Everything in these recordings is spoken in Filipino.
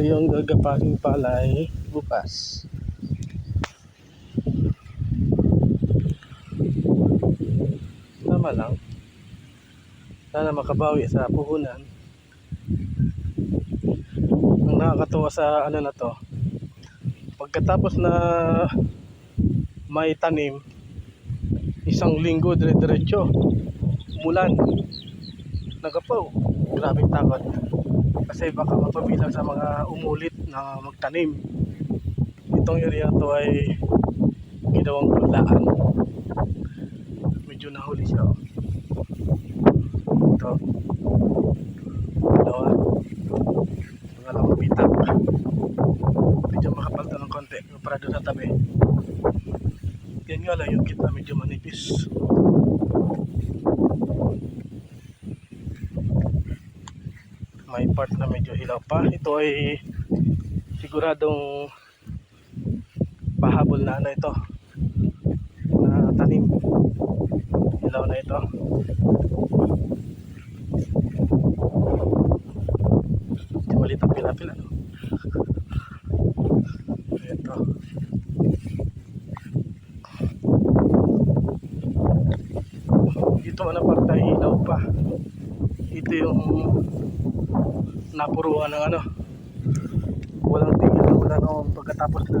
yung gagapaging palay bukas. Tama lang. Sana makabawi sa puhunan. Ang nakakatuwa sa ano na to, pagkatapos na may tanim, isang linggo dire-diretso, umulan, nagapaw, grabe takot. Kasi baka mapabilang sa mga umulit na magtanim. Itong area to ay ginawang punlaan. Medyo nahuli siya. oh. Ito. Dalawa. Pangalawang pitak. Medyo makapalta ng konti. Para doon sa tabi. Yan nga lang yung kita medyo manipis. May part na medyo hilaw pa. Ito ay siguradong pahabol na ano ito. Na tanim. Hilaw na ito. Medyo maliit ang pila-pila. Ito. Dito ang parte ay ilaw pa. Ito yung napuruan ng ano. Walang tingin na ulan o pagkatapos na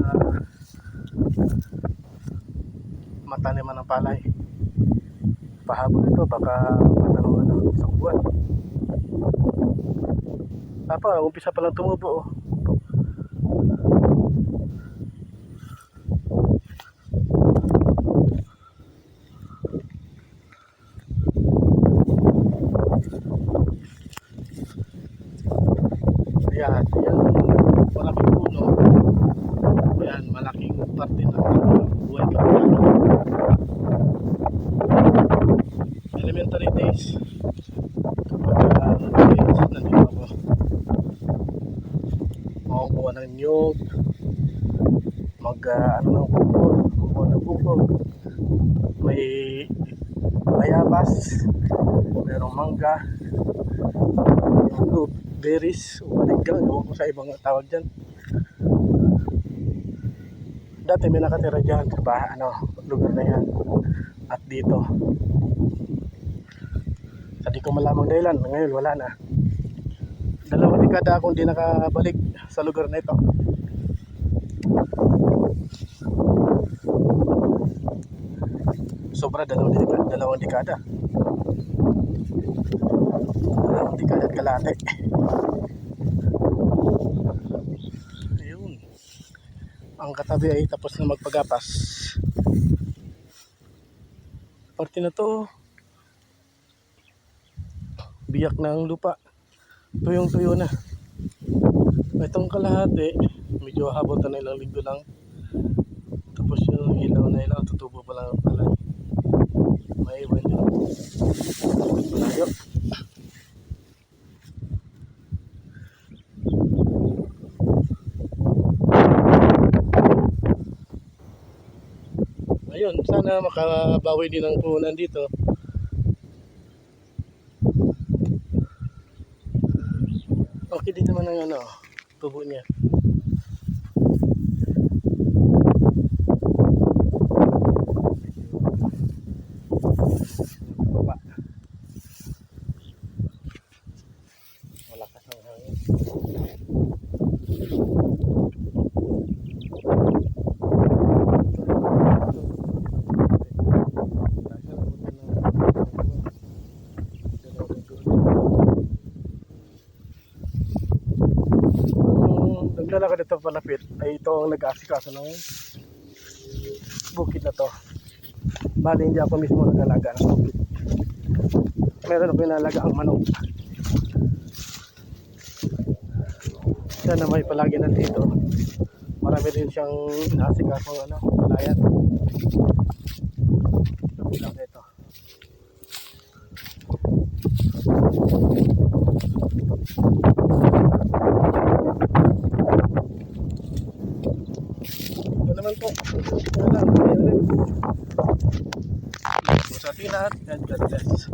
mataniman ng palay. Pahabol ito, baka matanong ano, sa buwan. Tapa, umpisa pa lang tumubo oh. Parte ng buhay kapitano. Elementary days. Kapag uh, nandito ako. Makukuha ng nyug. Mag, uh, ano ng buko. Kukuha ng buko. May bayabas. Merong mangga. Berries o maliggang, ewan ko sa ibang tawag dyan. Dati may nakatira dyan sa bahay, ano, lugar na yan. At dito. Sa ko malamang dahilan, ngayon wala na. Dalawang dekada akong di nakabalik sa lugar na ito. Sobra dalawang dekada, dalawang dekada. Dalawang dekada at kalate. Ayun. Ang katabi ay tapos na magpagapas. Parte na to. Biyak ang lupa. Tuyong tuyo na. Itong kalahati, medyo habol na ilang linggo lang. Tapos yung ilaw na ilaw, tutubo pa lang ang palay. May iwan yun. Malayo. Ayun, sana makabawi din ang puhunan dito. Okay din naman ang ano, tubo niya. Baba. Malakas ang hangin. Ang palapit ay ito ang nag-aasikaso ng bukid na to. Bali hindi ako mismo nag-alaga ng bukid. Meron ako inalaga ang manok. Siya na may palagi nandito. Marami din siyang inaasikaso ano, palayan. Kabilang ito. Ito naman po. Ayan rin. Sa ating lahat. God bless.